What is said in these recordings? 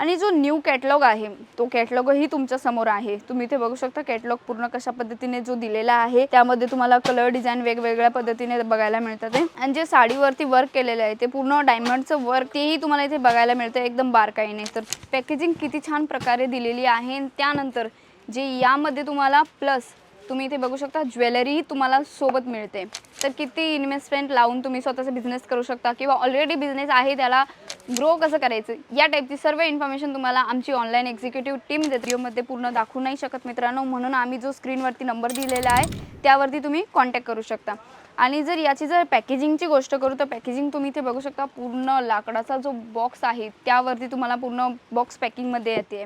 आणि जो new catalogue आहे तो कॅटलॉगही तुमच्यासमोर आहे. तुम्ही इथे बघू शकता कॅटलॉग पूर्ण कशा पद्धतीने जो दिलेला आहे त्यामध्ये तुम्हाला कलर डिझाईन वेगवेगळ्या पद्धतीने बघायला मिळतात आणि जे साडीवरती वर्क केलेलं आहे ते पूर्ण डायमंडचं वर्क तेही तुम्हाला इथे बघायला मिळतं एकदम बारकाईने. तर पॅकेजिंग किती छान प्रकारे दिलेली आहे आणि त्यानंतर जे यामध्ये तुम्हाला प्लस तुम्ही इथे बघू शकता ज्वेलरी तुम्हाला सोबत मिळते. तर किती इन्व्हेस्टमेंट लावून तुम्ही स्वतःचा बिझनेस करू शकता किंवा ऑलरेडी बिझनेस आहे त्याला ग्रो कसं करायचं या टाईपची सर्व इन्फॉर्मेशन तुम्हाला आमची ऑनलाईन एक्झिक्युटिव्ह टीम व्हिडिओमध्ये पूर्ण दाखवू नाही शकत मित्रांनो. म्हणून आम्ही जो स्क्रीनवरती नंबर दिलेला आहे त्यावरती तुम्ही कॉन्टॅक्ट करू शकता. आणि जर याची जर पॅकेजिंगची गोष्ट करू तर पॅकेजिंग तुम्ही इथे बघू शकता पूर्ण लाकडाचा जो बॉक्स आहे त्यावरती तुम्हाला पूर्ण बॉक्स पॅकिंगमध्ये येते.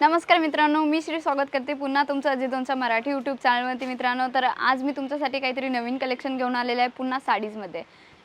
नमस्कार मित्रांनो मी श्री स्वागत करते पुन्हा तुमचं अजय दोनचा मराठी यूट्यूब चॅनलवरती मित्रांनो तर आज मी तुमच्यासाठी काहीतरी नवीन कलेक्शन घेऊन आलेलं आहे पुन्हा साडीजमध्ये.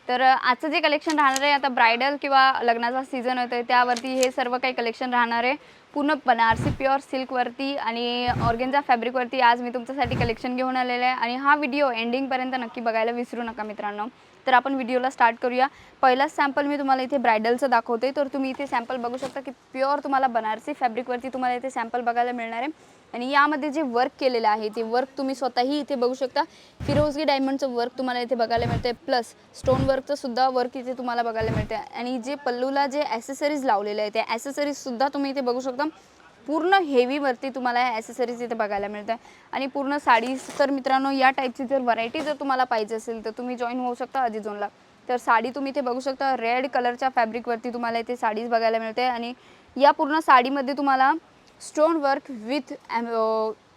तर आजचं जे कलेक्शन राहणार आहे आता ब्रायडल किंवा लग्नाचा सीझन होतो आहे त्यावरती हे सर्व काही कलेक्शन राहणार आहे. पूर्ण बनारसी प्युअर सिल्कवरती आणि ऑर्गेन्झा फॅब्रिकवरती आज मी तुमच्यासाठी कलेक्शन घेऊन आलेलं आहे. आणि हा व्हिडिओ एंडिंगपर्यंत नक्की बघायला विसरू नका मित्रांनो. तर आपण व्हिडिओला स्टार्ट करूया. पहिलाच सॅम्पल मी तुम्हाला इथे ब्रायडलचं दाखवते. तर तुम्ही इथे सॅम्पल बघू शकता की प्युअर तुम्हाला बनारसी फॅब्रिकवरती तुम्हाला इथे सॅम्पल बघायला मिळणार आहे. आणि यामध्ये जे वर्क केलेलं आहे ते वर्क तुम्ही स्वतःही इथे बघू शकता. फिरोजगी डायमंडचं वर्क तुम्हाला इथे बघायला मिळते प्लस स्टोन वर्कचं सुद्धा वर्क इथे तुम्हाला बघायला मिळते आणि जे पल्लूला जे ॲसेसरीज लावलेले आहे त्या ॲसेसरीजसुद्धा तुम्ही इथे बघू शकता. पूर्ण हेवीवरती तुम्हाला ह्या ॲसेसरीज इथे बघायला मिळतात. आणि पूर्ण साडी तर मित्रांनो या टाईपची जर व्हरायटी जर तुम्हाला पाहिजे असेल तर तुम्ही जॉईन होऊ शकता अजिझोनला तर साडी तुम्ही इथे बघू शकता रेड कलरच्या फॅब्रिकवरती तुम्हाला इथे साडीज बघायला मिळते. आणि या पूर्ण साडीमध्ये तुम्हाला स्टोन वर्क विथ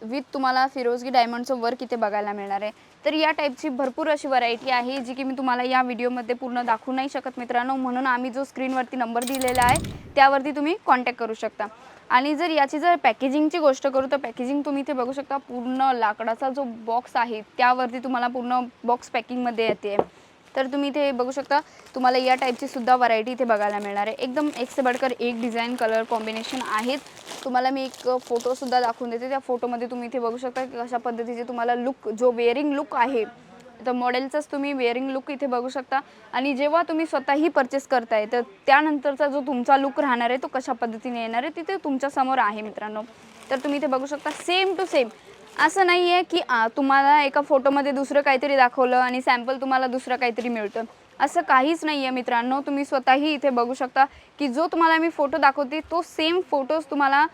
विथ तुम्हाला फिरोजगी डायमंडचं वर्क इथे बघायला मिळणार आहे. तर या टाईपची भरपूर अशी व्हरायटी आहे जी की मी तुम्हाला या व्हिडिओमध्ये पूर्ण दाखवू नाही शकत मित्रांनो. म्हणून आम्ही जो स्क्रीनवरती नंबर दिलेला आहे त्यावरती तुम्ही कॉन्टॅक्ट करू शकता. आणि जर याची जर पॅकेजिंगची गोष्ट करू तर पॅकेजिंग तुम्ही इथे बघू शकता पूर्ण लाकडाचा जो बॉक्स आहे त्यावरती तुम्हाला पूर्ण बॉक्स पॅकिंगमध्ये येते. तर तुम्ही इथे बघू शकता तुम्हाला या टाईपची सुद्धा व्हरायटी इथे बघायला मिळणार आहे. एकदम एक से बडकर एक डिझाईन कलर कॉम्बिनेशन आहेत. तुम्हाला मी एक फोटोसुद्धा दाखवून देते. त्या फोटोमध्ये तुम्ही इथे बघू शकता की कशा पद्धतीचे तुम्हाला लुक जो वेअरिंग लुक आहे तर मॉडेलचाच तुम्ही वेअरिंग लुक इथे बघू शकता. आणि जेव्हा तुम्ही स्वतःही परचेस करताय तर त्यानंतरचा जो तुमचा लुक राहणार आहे तो कशा पद्धतीने येणार आहे तिथे तुमच्यासमोर आहे मित्रांनो. तर तुम्ही इथे बघू शकता सेम टू सेम असं नाही आहे की तुम्हाला एका फोटोमध्ये दुसरं काहीतरी दाखवलं आणि सॅम्पल तुम्हाला दुसरं काहीतरी मिळतं. असं काहीच नाही आहे मित्रांनो. तुम्ही स्वतःही इथे बघू शकता की जो तुम्हाला मी फोटो दाखवते तो सेम फोटोज तुम्हाला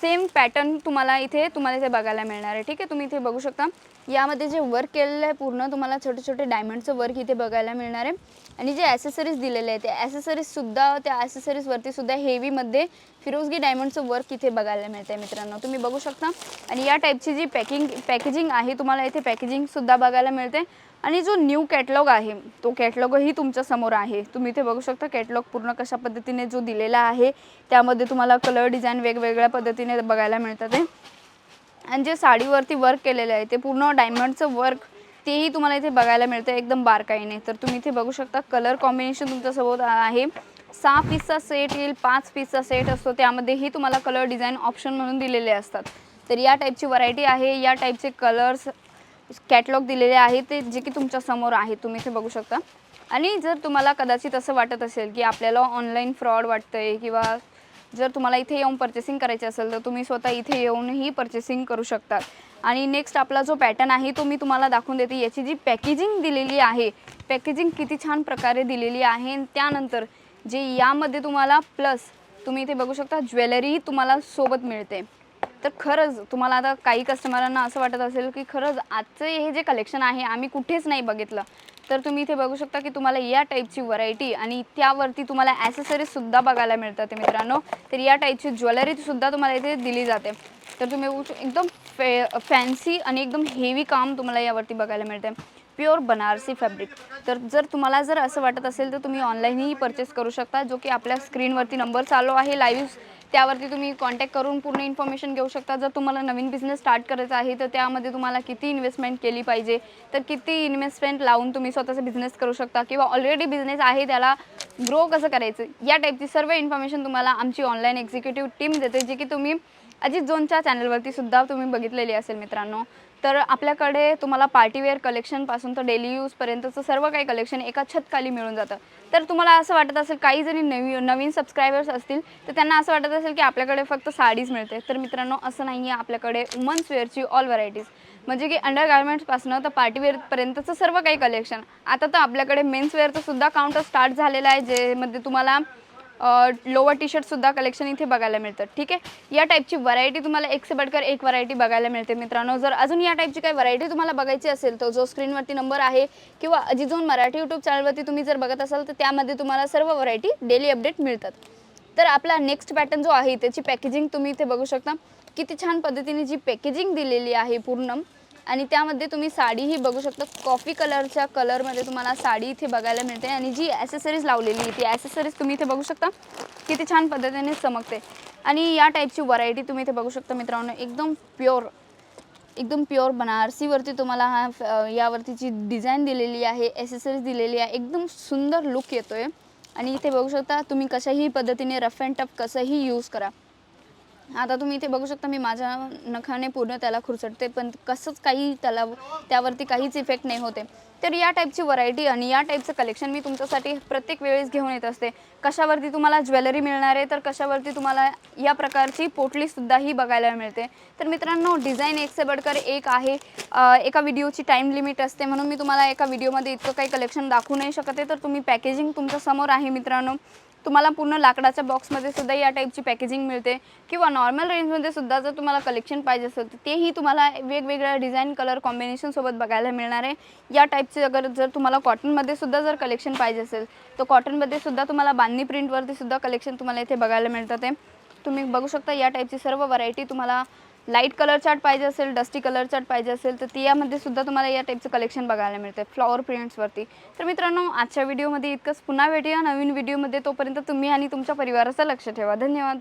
सेम पॅटर्न तुम्हाला इथे तुम्हाला इथे बघायला मिळणार आहे. ठीक आहे तुम्ही इथे बघू शकता. यामध्ये जे वर्क केलेलं आहे पूर्ण तुम्हाला छोटे छोटे डायमंडचं वर्क इथे बघायला मिळणार आहे. आणि जे ॲसेसरीज दिलेले आहे ते ॲसेसरीजसुद्धा त्या ॲसेसरीजवरतीसुद्धा हेवीमध्ये फिरोजगी डायमंडचं वर्क इथे बघायला मिळतं आहे मित्रांनो. तुम्ही बघू शकता. आणि या टाईपची जी पॅकिंग पॅकेजिंग आहे तुम्हाला इथे पॅकेजिंगसुद्धा बघायला मिळते आणि जो न्यू कॅटलॉग आहे तो कॅटलॉगही तुमच्यासमोर आहे. तुम्ही इथे बघू शकता कॅटलॉग पूर्ण कशा पद्धतीने जो दिलेला आहे त्यामध्ये तुम्हाला कलर डिझाईन वेगवेगळ्या पद्धतीने बघायला मिळतं ते. आणि जे साडीवरती वर्क केलेलं आहे ते पूर्ण डायमंडचं वर्क तेही तुम्हाला इथे बघायला मिळतं एकदम बारकाईने. तर तुम्ही इथे बघू शकता कलर कॉम्बिनेशन तुमच्यासोबत आहे. सहा पीसचा सेट येईल पाच पीसचा सेट असतो. त्यामध्येही तुम्हाला कलर डिझाईन ऑप्शन म्हणून दिलेले असतात. तर या टाईपची व्हरायटी आहे. या टाईपचे कलर्स कॅटलॉग दिलेले आहे ते जे की तुमच्यासमोर आहे. तुम्ही इथे बघू शकता. आणि जर तुम्हाला कदाचित असं वाटत असेल की आपल्याला ऑनलाईन फ्रॉड वाटतं आहे किंवा जर तुम्हाला इथे येऊन पर्चेसिंग करायची असेल तर तुम्ही स्वतः इथे येऊनही पर्चेसिंग करू शकतात. आणि नेक्स्ट आपला जो पॅटर्न आहे तो मी तुम्हाला दाखवून देते. याची जी पॅकेजिंग दिलेली आहे पॅकेजिंग किती छान प्रकारे दिलेली आहे आणि त्यानंतर जे यामध्ये तुम्हाला प्लस तुम्ही इथे बघू शकता ज्वेलरी तुम्हाला सोबत मिळते. तर खरंच तुम्हाला आता काही कस्टमरांना असं वाटत असेल की खरंच आजचं हे जे कलेक्शन आहे आम्ही कुठेच नाही बघितलं. तर तुम्ही इथे बघू शकता की तुम्हाला या टाईपची व्हरायटी आणि त्यावरती तुम्हाला ॲसेसरीजसुद्धा बघायला मिळतात मित्रांनो. तर या टाईपची ज्वेलरीसुद्धा तुम्हाला इथे दिली जाते. तर तुम्ही एकदम फे फॅन्सी आणि एकदम हेवी काम तुम्हाला यावरती बघायला मिळते. प्युअर बनारसी फॅब्रिक तर जर तुम्हाला जर असं वाटत असेल तर तुम्ही ऑनलाईनही परचेस करू शकता जो की आपल्या स्क्रीनवरती नंबर चालू आहे. लाईव्ह त्यावरती तुम्ही कॉन्टॅक्ट करून पूर्ण इन्फॉर्मेशन घेऊ शकता. जर तुम्हाला नवीन बिझनेस स्टार्ट करायचा आहे तर त्यामध्ये तुम्हाला किती इन्व्हेस्टमेंट केली पाहिजे तर किती इन्व्हेस्टमेंट लावून तुम्ही स्वतःचा बिझनेस करू शकता किंवा ऑलरेडी बिझनेस आहे त्याला ग्रो कसं करायचं या टाईपची सर्व इन्फॉर्मेशन तुम्हाला आमची ऑनलाईन एक्झिक्युटिव्ह टीम देते जी की तुम्ही अजित झोनच्या चॅनलवरती सुद्धा तुम्ही बघितलेली असेल मित्रांनो. तर आपल्याकडे तुम्हाला पार्टीवेअर कलेक्शनपासून तर डेली यूजपर्यंतचं सर्व काही कलेक्शन एका छतखाली मिळून जातं. तर तुम्हाला असं वाटत असेल काही जणी नवी नवीन सबस्क्रायबर्स असतील तर त्यांना असं वाटत असेल की आपल्याकडे फक्त साडीज मिळते. तर मित्रांनो असं नाही आहे आपल्याकडे वुमन्स वेअरची ऑल व्हरायटीज म्हणजे की अंडर गार्मेंट्सपासनं तर पार्टीवेअरपर्यंतचं सर्व काही कलेक्शन आता तर आपल्याकडे मेन्स वेअरचं सुद्धा काउंटर स्टार्ट झालेलं आहे जेमध्ये तुम्हाला लोअर टी शर्टसुद्धा कलेक्शन इथे बघायला मिळतं ठीक आहे? या टाईपची व्हरायटी तुम्हाला एक से बडकर एक व्हरायटी बघायला मिळते मित्रांनो. जर अजून या टाईपची काही व्हरायटी तुम्हाला बघायची असेल तर जो स्क्रीनवरती नंबर आहे किंवा अजिझोन मराठी यूट्यूब चॅनलवरती तुम्ही जर बघत असाल तर त्यामध्ये तुम्हाला सर्व व्हरायटी डेली अपडेट मिळतात. तर आपला नेक्स्ट पॅटर्न जो आहे त्याची पॅकेजिंग तुम्ही इथे बघू शकता. किती छान पद्धतीने जी पॅकेजिंग दिलेली आहे पूर्ण आणि त्यामध्ये तुम्ही साडीही बघू शकता. कॉफी कलरच्या कलरमध्ये तुम्हाला साडी इथे बघायला मिळते आणि जी ॲसेसरीज लावलेली आहे ती ॲसेसरीज तुम्ही इथे बघू शकता. किती छान पद्धतीने चमकते. आणि या टाईपची व्हरायटी तुम्ही इथे बघू शकता मित्रांनो. एकदम प्युअर एकदम प्युअर बनारसीवरती तुम्हाला हा यावरती जी डिझाईन दिलेली आहे ॲसेसरीज दिलेली आहे एकदम सुंदर लुक येतो आहे आणि इथे बघू शकता तुम्ही कशाही पद्धतीने रफ अँड टफ कसंही यूज करा. आता तुम्ही इथे बघू शकता मी माझ्या नखाने पूर्ण त्याला खुरसटते पण कसंच काही त्याला त्यावरती काहीच इफेक्ट नाही होते. तर या टाईपची व्हरायटी आणि या टाईपचं कलेक्शन मी तुमच्यासाठी प्रत्येक वेळेस घेऊन येत असते. कशावरती तुम्हाला ज्वेलरी मिळणार आहे तर कशावरती तुम्हाला या प्रकारची पोटलीसुद्धाही बघायला मिळते. तर मित्रांनो डिझाईन एक से बडकर एक आहे. एका व्हिडिओची टाईम लिमिट असते म्हणून मी तुम्हाला एका व्हिडिओमध्ये इतकं काही कलेक्शन दाखवू नाही शकत आहे. तर तुम्ही पॅकेजिंग तुमच्यासमोर आहे मित्रांनो. तुम्हाला पूर्ण लाकडाच्या बॉक्समध्ये सुद्धा या टाईपची पॅकेजिंग मिळते. किंवा नॉर्मल रेंजमध्ये सुद्धा जर तुम्हाला कलेक्शन पाहिजे असेल तर तेही तुम्हाला वेगवेगळ्या डिझाईन कलर कॉम्बिनेशनसोबत बघायला मिळणार आहे. या टाईपचे अगर जर तुम्हाला कॉटनमध्ये सुद्धा जर कलेक्शन पाहिजे असेल तर कॉटनमध्ये सुद्धा तुम्हाला बांधणी प्रिंटवरती सुद्धा कलेक्शन तुम्हाला इथे बघायला मिळतं ते तुम्ही बघू शकता या टाईपची सर्व व्हरायटी तुम्हाला लाइट कलर चार्ट पाहिजे असेल डस्टी कलर चार्ट पाहिजे असेल तर ती यामध्ये सुद्धा तुम्हाला या टाईपचं कलेक्शन बघायला मिळतं फ्लॉवर प्रिंट्सवरती तर मित्रांनो आजच्या व्हिडिओमध्ये इतकंच. पुन्हा भेटूया नवीन व्हिडिओमध्ये तोपर्यंत तुम्ही आणि तुमच्या परिवाराचं लक्ष ठेवा. धन्यवाद.